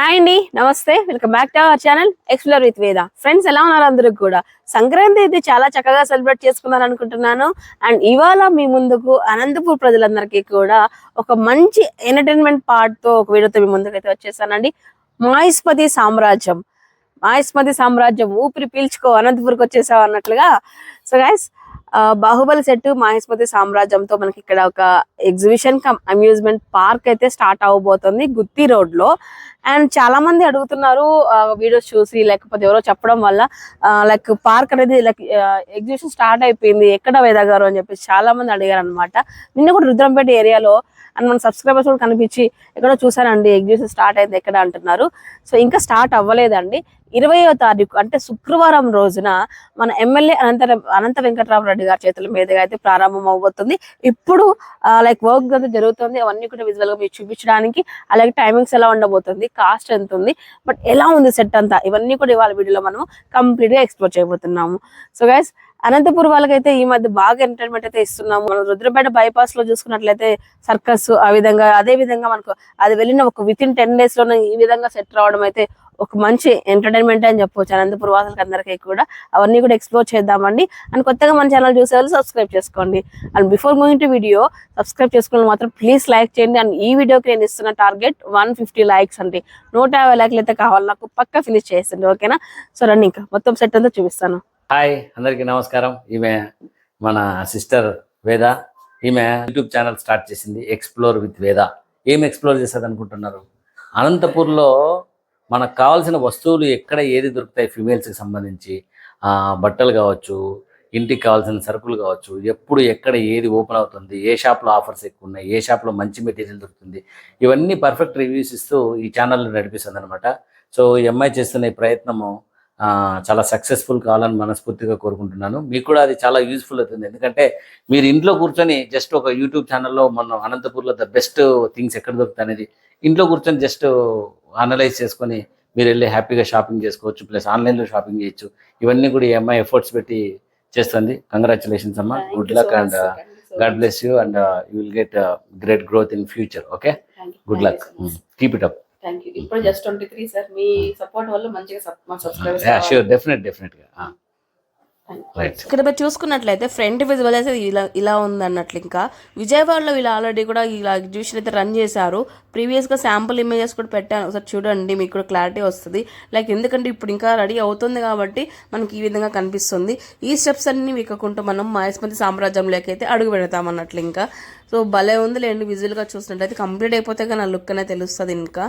Hi అండి నమస్తే. Welcome back to our channel explore with Veda. Friends ఎలా ఉన్నారు అందరికి కూడా? సంక్రాంతి అయితే చాలా చక్కగా సెలబ్రేట్ చేసుకున్నారు అనుకుంటున్నాను. అండ్ ఇవాళ మీ ముందుకు అనంతపూర్ ప్రజలందరికీ కూడా ఒక మంచి ఎంటర్టైన్మెంట్ పార్ట్తో ఒక వీడియోతో మీ ముందుకు అయితే వచ్చేసానండి. మాయిస్పతి సామ్రాజ్యం. మాయిస్పతి సామ్రాజ్యం ఊపిరి పీల్చుకో అనంతపూర్కి వచ్చేసావు అన్నట్లుగా. So guys Baahubali set Mahishmati సామ్రాజ్యంతో మనకి ఇక్కడ ఒక ఎగ్జిబిషన్ కమ్ అమ్యూజ్మెంట్ పార్క్ అయితే స్టార్ట్ అవబోతుంది గుత్తి రోడ్లో అండ్ చాలా మంది అడుగుతున్నారు వీడియోస్ చూసి లేకపోతే ఎవరో చెప్పడం వల్ల లైక్ పార్క్ అనేది లైక్ ఎగ్జిబిషన్ స్టార్ట్ అయిపోయింది ఎక్కడ వేదగారు అని చెప్పేసి చాలా మంది అడిగారు అనమాట నిన్న కూడా రుద్రంపేట ఏరియాలో అండ్ మన సబ్స్క్రైబర్స్ కూడా కనిపించి ఎక్కడో చూసానండి ఎగ్జిబిషన్ స్టార్ట్ అయింది ఎక్కడ అంటున్నారు. సో ఇంకా స్టార్ట్ అవ్వలేదండి. ఇరవయో తారీఖు అంటే శుక్రవారం రోజున మన ఎమ్మెల్యే అనంత అనంత వెంకటరామరెడ్డి గారి చేతుల మీదుగా అయితే ప్రారంభం అవబోతుంది ఇప్పుడు లైక్ వర్క్ అయితే జరుగుతుంది. అవన్నీ కూడా విజువల్గా మీరు చూపించడానికి అలాగే టైమింగ్స్ ఎలా ఉండబోతుంది కాస్ట్ ఎంత ఉంది బట్ ఎలా ఉంది సెట్ అంతా ఇవన్నీ కూడా ఇవాళ వీడియోలో మనం కంప్లీట్గా ఎక్స్ప్లోర్ చేయబోతున్నాము. సో గైస్ అనంతపూర్ వాళ్ళకైతే ఈ మధ్య బాగా ఎంటర్టైన్మెంట్ అయితే ఇస్తున్నాము. మనం రుద్రపేట బైపాస్లో చూసుకున్నట్లయితే సర్కస్ ఆ విధంగా అదే విధంగా మనకు అది వెళ్ళిన ఒక విత్ ఇన్ టెన్ డేస్లోనే ఈ విధంగా సెట్ రావడం అయితే ఒక మంచి ఎంటర్టైన్మెంట్ అని చెప్పవచ్చు అనంతపురం వాసులకి అందరికీ కూడా అవన్నీ కూడా ఎక్స్ప్లోర్ చేద్దామండి. అండ్ కొత్తగా మన ఛానల్ చూసే వాళ్ళు సబ్స్క్రైబ్ చేసుకోండి. And before going to video subscribe చేసుకోవడం మాత్రం ప్లీజ్ లైక్ చేయండి. అండ్ ఈ వీడియోకి నేను ఇస్తున్న టార్గెట్ వన్ ఫిఫ్టీ లైక్స్ అండి. నూట యాభై లైక్లు అయితే కావాలి. నాకు పక్క ఫినిష్ చేసింది ఓకేనా? సో రండి ఇంకా మొత్తం సెట్ అంతా చూపిస్తాను. హాయ్ అందరికీ నమస్కారం. ఈమె మన సిస్టర్ వేద. ఈమె యూట్యూబ్ ఛానల్ స్టార్ట్ చేసింది ఎక్స్ప్లోర్ విత్ వేద. ఏం ఎక్స్ప్లోర్ చేస్తుంది అనుకుంటున్నారు అనంతపూర్లో మనకు కావాల్సిన వస్తువులు ఎక్కడ ఏది దొరుకుతాయి? ఫిమేల్స్కి సంబంధించి ఆ, బట్టలు కావచ్చు ఇంటికి కావాల్సిన సరుకులు కావచ్చు ఎప్పుడు ఎక్కడ ఏది ఓపెన్ అవుతుంది ఏ షాప్లో ఆఫర్స్ ఎక్కువ ఉన్నాయి ఏ షాప్లో మంచి మెటీరియల్ దొరుకుతుంది ఇవన్నీ పర్ఫెక్ట్ రివ్యూస్ ఇస్తూ ఈ ఛానల్ నడిపిస్తుంది అనమాట సో ఈ అమ్మాయి చేస్తున్న ఈ ప్రయత్నము చాలా సక్సెస్ఫుల్ కావాలని మనస్ఫూర్తిగా కోరుకుంటున్నాను. మీకు కూడా అది చాలా యూస్ఫుల్ అవుతుంది. ఎందుకంటే మీరు ఇంట్లో కూర్చొని జస్ట్ ఒక యూట్యూబ్ ఛానల్లో మనం అనంతపూర్లో ద బెస్ట్ థింగ్స్ ఎక్కడ దొరుకుతాయి అనేది ఇంట్లో కూర్చొని జస్ట్ అనలైజ్ చేసుకొని మీరు వెళ్ళి హ్యాపీగా షాపింగ్ చేసుకోవచ్చు ప్లస్ ఆన్లైన్లో షాపింగ్ చేయొచ్చు. ఇవన్నీ కూడా ఈ అమ్మాయి ఎఫర్ట్స్ పెట్టి చేస్తుంది. కంగ్రాచులేషన్స్ అమ్మా. Good luck and god bless you and you will get great growth in future okay good luck keep it up thank you ఇప్పుడు జస్ట్ ట్వంటీ త్రీ సార్ మీ సపోర్ట్ వల్ల మంచిగా మా సబ్స్క్రైబర్స్ షూర్ డెఫినెట్ డెఫినెట్గా ఇక్కడ మీరు చూసుకున్నట్లయితే ఫ్రంట్ విజువల్ అయితే ఇలా ఇలా ఉంది అన్నట్లు ఇంకా. విజయవాడలో వీళ్ళు ఆల్రెడీ కూడా ఇలా ఎగ్జిబిషన్ అయితే రన్ చేశారు. ప్రీవియస్గా శాంపుల్ ఇమేజెస్ కూడా పెట్టాను. ఒకసారి చూడండి మీకు కూడా క్లారిటీ వస్తుంది. లైక్ ఎందుకంటే ఇప్పుడు ఇంకా రెడీ అవుతుంది కాబట్టి మనకి ఈ విధంగా కనిపిస్తుంది. ఈ స్టెప్స్ అన్ని వీకకుంటూ మనం మహేస్మతి సామ్రాజ్యంలోకి అయితే అడుగు పెడతాం అన్నట్లు ఇంకా. సో భలే ఉంది లేండి విజువల్గా చూసినట్లయితే. కంప్లీట్ అయిపోతే కానీ నా లుక్ అనేది తెలుస్తుంది ఇంకా.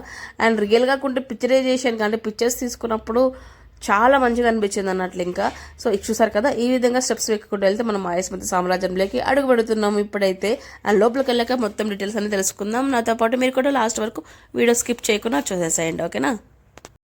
అండ్ రియల్గా కొంటే పిక్చరైజేషన్ అంటే పిక్చర్స్ తీసుకున్నప్పుడు చాలా మంచిగా అనిపించింది అన్నట్లు ఇంకా. సో చూసారు కదా ఈ విధంగా స్టెప్స్ వెక్కుకుంటూ వెళ్తే మనం మహేశ్మతి సామ్రాజ్యంలోకి అడుగు పెడుతున్నాము ఇప్పుడైతే. అండ్ లోపలికి వెళ్ళాక మొత్తం డీటెయిల్స్ అన్ని తెలుసుకుందాం. నాతో పాటు మీరు కూడా లాస్ట్ వరకు వీడియో స్కిప్ చేయకుండా చూసేసేయండి ఓకేనా?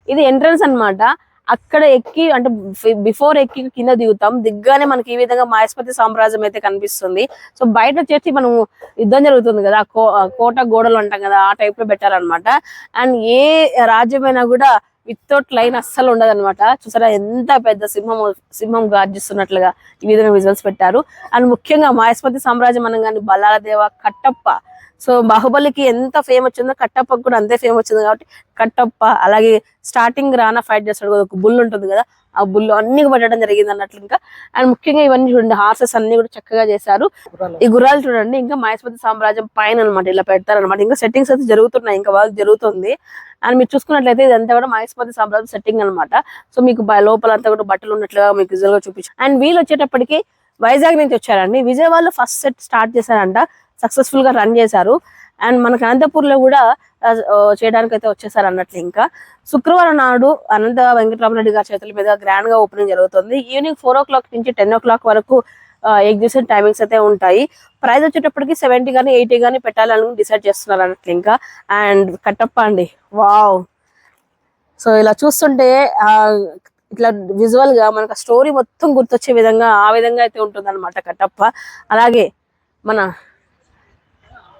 ఇది ఎంట్రన్స్ అనమాట అక్కడ ఎక్కి అంటే బిఫోర్ ఎక్కి కింద దిగుతాం. దిగ్గానే మనకి ఈ విధంగా మాయస్పతి సామ్రాజ్యం అయితే కనిపిస్తుంది. సో బయట వచ్చేసి మనం యుద్ధం జరుగుతుంది కదా కో- కోట గోడలు అంటాం కదా ఆ టైప్లో పెట్టారనమాట అండ్ ఏ రాజ్యమైనా కూడా వితౌట్ లైన్ అస్సలు ఉండదు అనమాట చూసారా ఎంత పెద్ద సింహం సింహం గార్జిస్తున్నట్లుగా ఈ విధంగా విజువల్స్ పెట్టారు. అండ్ ముఖ్యంగా మాయస్పతి సామ్రాజ్యం అనగానే బల్లాలదేవ కట్టప్ప. సో బాహుబలికి ఎంత ఫేమ్ వచ్చిందో కట్టప్పకు కూడా అంతే ఫేమ్ వచ్చింది కాబట్టి కట్టప్ప అలాగే స్టార్టింగ్ రానా ఫైట్ చేస్తాడు కదా ఒక బుల్ ఉంటుంది కదా ఆ బుల్ అన్ని పెట్టడం జరిగింది అన్నట్లు ఇంకా. అండ్ ముఖ్యంగా ఇవన్నీ చూడండి హార్సెస్ అన్ని కూడా చక్కగా చేశారు. ఈ గుర్రాలు చూడండి ఇంకా మహేశ్వతి సామ్రాజ్యం పైన అనమాట ఇలా పెడతారు అనమాట ఇంకా సెట్టింగ్స్ అయితే జరుగుతున్నాయి ఇంకా వర్క్ జరుగుతుంది. అండ్ మీరు చూసుకున్నట్లయితే ఇదంతా కూడా మహేశ్వతి సామ్రాజ్యం సెట్టింగ్ అన్నమాట. సో మీకు లోపల అంతా కూడా బట్టలు ఉన్నట్లుగా మీకు విజువల్గా చూపించారు అండ్ వీళ్ళు వచ్చేటప్పటికి వైజాగ్ నుంచి వచ్చారండి. విజయవాడలో ఫస్ట్ సెట్ స్టార్ట్ చేశారంట. సక్సెస్ఫుల్గా రన్ చేశారు. అండ్ మనకి అనంతపూర్లో కూడా చేయడానికి అయితే వచ్చేసారు అన్నట్లు ఇంకా. శుక్రవారం నాడు అనంత వెంకటరామరెడ్డి గారి చేతుల మీద గ్రాండ్గా ఓపెనింగ్ జరుగుతుంది. ఈవినింగ్ ఫోర్ ఓ క్లాక్ నుంచి టెన్ ఓ క్లాక్ వరకు ఎగ్జిబిషన్ టైమింగ్స్ అయితే ఉంటాయి. ప్రైస్ వచ్చేటప్పటికి సెవెంటీ కానీ ఎయిటీ కానీ పెట్టాలని డిసైడ్ చేస్తున్నారు అన్నట్లు ఇంకా. అండ్ కట్టప్ప అండి వావ్ సో ఇలా చూస్తుంటే ఇట్లా విజువల్గా మనకు స్టోరీ మొత్తం గుర్తొచ్చే విధంగా ఆ విధంగా అయితే ఉంటుంది అనమాట కట్టప్ప. అలాగే మన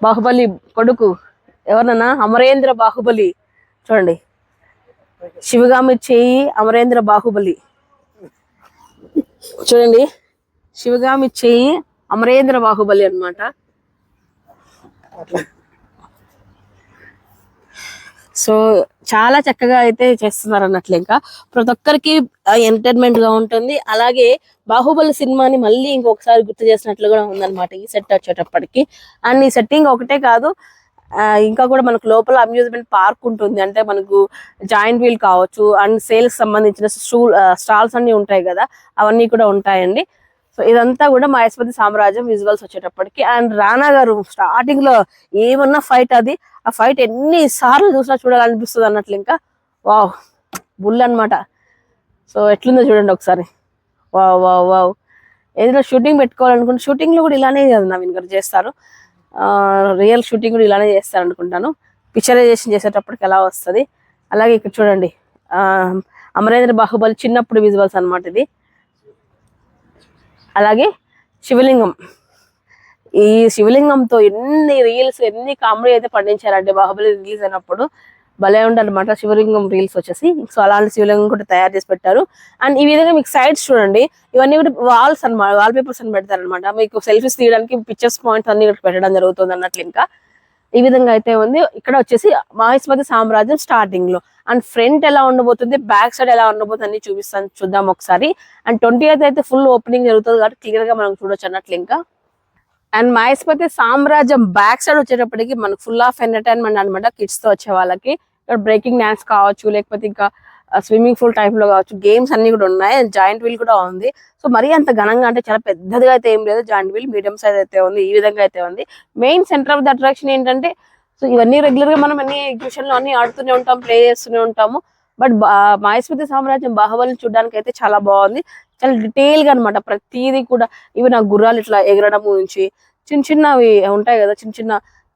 బాహుబలి కొడుకు ఎవరన్నా అమరేంద్ర బాహుబలి. చూడండి. శివగామి చేయి అమరేంద్ర బాహుబలి. చూడండి. శివగామి చేయి అమరేంద్ర బాహుబలి అనమాట సో చాలా చక్కగా అయితే చేస్తున్నారు అన్నట్లు ఇంకా. ప్రతి ఒక్కరికి ఎంటర్టైన్మెంట్గా ఉంటుంది. అలాగే బాహుబలి సినిమాని మళ్ళీ ఇంకొకసారి గుర్తు చేసినట్లు కూడా ఉందన్నమాట ఈ సెట్ వచ్చేటప్పటికి. అండ్ ఈ సెట్టింగ్ ఒకటే కాదు ఇంకా కూడా మనకు లోపల అమ్యూజ్మెంట్ పార్క్ ఉంటుంది. అంటే మనకు జాయింట్ వీల్ కావచ్చు అండ్ సేల్స్ సంబంధించిన స్టూల్ స్టాల్స్ అన్ని ఉంటాయి కదా అవన్నీ కూడా ఉంటాయండి. సో ఇదంతా కూడా మా యశ్వతి సామ్రాజ్యం విజువల్స్ వచ్చేటప్పటికి. అండ్ రానా గారు స్టార్టింగ్లో ఏమన్నా ఫైట్ అది ఆ ఫైట్ ఎన్ని సార్లు చూసినా చూడాలనిపిస్తుంది అన్నట్లు ఇంకా. వావ్ బుల్ అన్నమాట. సో ఎట్లుందో చూడండి ఒకసారి. వావ్ వావ్ వావ్ ఏదైనా షూటింగ్ పెట్టుకోవాలనుకుంటే షూటింగ్లో కూడా ఇలానే నవీన్ గారు చేస్తారు. రియల్ షూటింగ్ కూడా ఇలానే చేస్తారు అనుకుంటాను పిక్చరైజేషన్ చేసేటప్పటికి ఎలా వస్తుంది? అలాగే ఇక్కడ చూడండి. అమరేంద్ర బాహుబలి చిన్నప్పుడు విజువల్స్ అన్నమాట ఇది. అలాగే శివలింగం. ఈ శివలింగంతో ఎన్ని రీల్స్ ఎన్ని కామెడీ అయితే పండించారంటే బాహుబలి రిలీజ్ అయినప్పుడు భలే ఉండాలన్నమాట శివలింగం రీల్స్ వచ్చేసి. సో అలాంటి శివలింగం కూడా తయారు చేసి పెట్టారు. అండ్ ఈ విధంగా మీకు సైడ్స్ చూడండి. ఇవన్నీ కూడా వాల్స్ అన్నమాట వాల్ పేపర్స్ అని పెడతారనమాట మీకు సెల్ఫీస్ తీయడానికి పిక్చర్స్ పాయింట్స్ అన్ని ఇక్కడ పెట్టడం జరుగుతుంది అన్నట్లు ఇంకా. ఈ విధంగా అయితే ఉంది. ఇక్కడ వచ్చేసి మహేశ్వతి సామ్రాజ్యం స్టార్టింగ్లో. అండ్ ఫ్రంట్ ఎలా ఉండబోతుంది బ్యాక్ సైడ్ ఎలా ఉండబోతుంది అన్ని చూపిస్తాను చూద్దాం ఒకసారి. అండ్ ట్వంటీ అయితే ఫుల్ ఓపెనింగ్ జరుగుతుంది కాబట్టి క్లియర్గా మనం చూడొచ్చు అన్నట్లు ఇంకా. అండ్ మహేశ్వతి సామ్రాజ్యం బ్యాక్ సైడ్ వచ్చేటప్పటికి మనకు ఫుల్ ఆఫ్ ఎంటర్టైన్మెంట్ అనమాట కిడ్స్తో వచ్చే వాళ్ళకి. ఇక్కడ బ్రేకింగ్ డాన్స్ కావచ్చు లేకపోతే ఇంకా స్విమ్మింగ్ పూల్ టైప్లో కావచ్చు గేమ్స్ అన్ని కూడా ఉన్నాయి. అండ్ జాయింట్ వీల్ కూడా ఉంది. సో మరీ అంత ఘనంగా అంటే చాలా పెద్దదిగా అయితే ఏం లేదు. జాయింట్ వీల్ మీడియం సైజ్ అయితే ఉంది. ఈ విధంగా అయితే ఉంది. Main centre of the attraction ఏంటంటే సో ఇవన్నీ రెగ్యులర్గా మనం అన్ని ఎగ్జిబిషన్లో అన్ని ఆడుతూనే ఉంటాం ప్లే చేస్తూనే ఉంటాము. బట్ మహేశ్వతి సామ్రాజ్యం బాహుబలిని చూడడానికి అయితే చాలా బాగుంది. చాలా డీటెయిల్గా అనమాట ప్రతిదీ కూడా ఇవి నా గుర్రాలు ఇట్లా ఎగరడం నుంచి చిన్న చిన్నవి ఉంటాయి కదా చిన్న చిన్న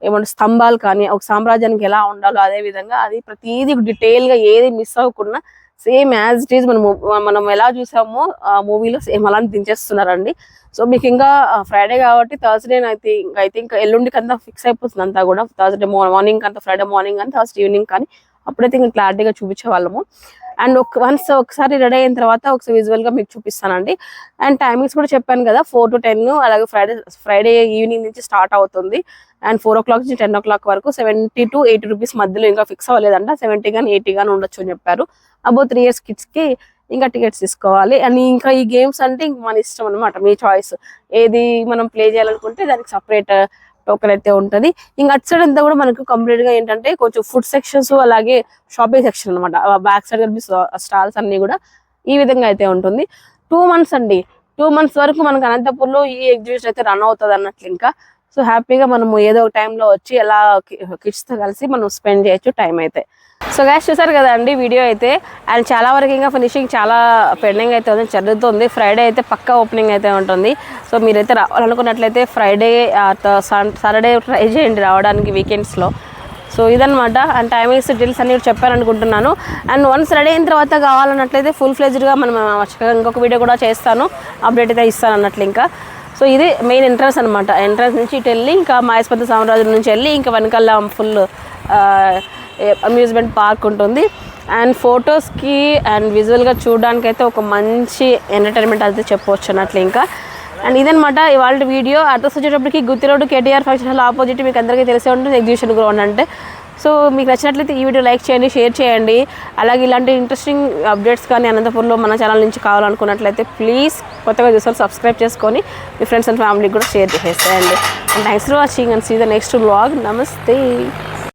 ఏమంటే స్తంభాలు కానీ ఒక సామ్రాజ్యానికి ఎలా ఉండాలో అదే విధంగా అది ప్రతిదీ డీటెయిల్గా ఏది మిస్ అవ్వకుండా సేమ్ యాజ్ ఇట్ ఈస్ మనం మనం ఎలా చూసామో ఆ మూవీలో సేమ్ అలానే దించేస్తున్నారండి. సో మీకు ఇంకా ఫ్రైడే కాబట్టి థర్స్డే అయితే ఇంకా అయితే ఇంకా ఎల్లుండికి అంతా ఫిక్స్ అయిపోతుంది అంతా కూడా. థర్స్డే మార్నింగ్ అంతా ఫ్రైడే మార్నింగ్ కానీ థర్స్డే ఈవినింగ్ కానీ అప్పుడైతే ఇంకా క్లారిటీగా చూపించే వాళ్ళము. అండ్ ఒక వన్స్ ఒకసారి రెడీ అయిన తర్వాత ఒకసారి విజువల్గా మీకు చూపిస్తానండి. అండ్ టైమింగ్స్ కూడా చెప్పాను కదా ఫోర్ టు టెన్ అలాగే ఫ్రైడే ఫ్రైడే ఈవినింగ్ నుంచి స్టార్ట్ అవుతుంది. అండ్ ఫోర్ ఓ క్లాక్ నుంచి టెన్ ఓ క్లాక్ వరకు సెవెంటీ టు ఎయిటీ రూపీస్ మధ్యలో ఇంకా ఫిక్స్ అవ్వలేదంట. సెవెంటీ కానీ ఎయిటీ కానీ ఉండొచ్చు అని చెప్పారు. అబౌ త్రీ ఇయర్స్ కిడ్స్కి ఇంకా టికెట్స్ తీసుకోవాలి. అండ్ ఇంకా ఈ గేమ్స్ అంటే ఇంక మన ఇష్టం అనమాట మీ చాయిస్. ఏది మనం ప్లే చేయాలనుకుంటే దానికి సపరేట్ టోకెన్ అయితే ఉంటది. ఇంకా అటు సైడ్ అంతా కూడా మనకు కంప్లీట్గా ఏంటంటే కొంచెం ఫుడ్ సెక్షన్స్ అలాగే షాపింగ్ సెక్షన్ అనమాట బ్యాక్ సైడ్ కనిపిస్తుంది స్టాల్స్ అన్ని కూడా ఈ విధంగా అయితే ఉంటుంది. టూ మంత్స్ అండి. టూ మంత్స్ వరకు మనకు అనంతపూర్లో ఈ ఎగ్జిబిషన్ అయితే రన్ అవుతుంది అన్నట్లు ఇంకా. సో హ్యాపీగా మనము ఏదో ఒక టైంలో వచ్చి ఎలా కిడ్స్తో కలిసి మనం స్పెండ్ చేయొచ్చు టైం అయితే. సో గ్యాస్ చూసారు కదండి వీడియో అయితే. అండ్ చాలా వరకు ఇంకా ఫినిషింగ్ చాలా పెండింగ్ అయితే ఉంది. జరుగుతుంది. ఫ్రైడే అయితే పక్కా ఓపెనింగ్ అయితే ఉంటుంది. సో మీరైతే రావాలనుకున్నట్లయితే ఫ్రైడే సాటర్డే ట్రై చేయండి రావడానికి వీకెండ్స్లో సో ఇదనమాట అండ్ టైమింగ్స్ డీటెయిల్స్ అన్ని కూడా చెప్పాను అనుకుంటున్నాను అండ్ వన్స్ రెడీ అయిన తర్వాత కావాలన్నట్లయితే ఫుల్ ఫ్లెజ్డ్గా మనం చక్కగా ఇంకొక వీడియో కూడా చేస్తాను. అప్డేట్ అయితే ఇస్తాను అన్నట్లు ఇంకా. సో ఇది మెయిన్ ఎంట్రన్స్ అనమాట ఎంట్రన్స్ నుంచి ఇటు వెళ్ళి ఇంకా మాయస్పతి సామ్రాజ్యం నుంచి వెళ్ళి ఇంకా వెనకాల ఫుల్ అమ్యూజ్మెంట్ పార్క్ ఉంటుంది. అండ్ ఫొటోస్కి అండ్ విజువల్గా చూడడానికి అయితే ఒక మంచి ఎంటర్టైన్మెంట్ అయితే చెప్పవచ్చు అన్నట్లు ఇంకా. అండ్ ఇదనమాట ఇవాళ వీడియో అడ్రస్ వచ్చేటప్పటికి Gooty road KTR function hall opposite మీకు అందరికీ తెలిసే ఉంటుంది. ఎగ్జిబిషన్ గ్రౌండ్ అంటే. సో మీకు నచ్చినట్లయితే ఈ వీడియో లైక్ చేయండి షేర్ చేయండి. అలాగే ఇలాంటి ఇంట్రెస్టింగ్ అప్డేట్స్ కానీ అనంతపూర్లో మన ఛానల్ నుంచి కావాలనుకున్నట్లయితే ప్లీజ్ కొత్తగా చూసారు సబ్స్క్రైబ్ చేసుకొని మీ ఫ్రెండ్స్ అండ్ ఫ్యామిలీకి కూడా షేర్ చేసేయండి. And thanks for watching and see the next blog నమస్తే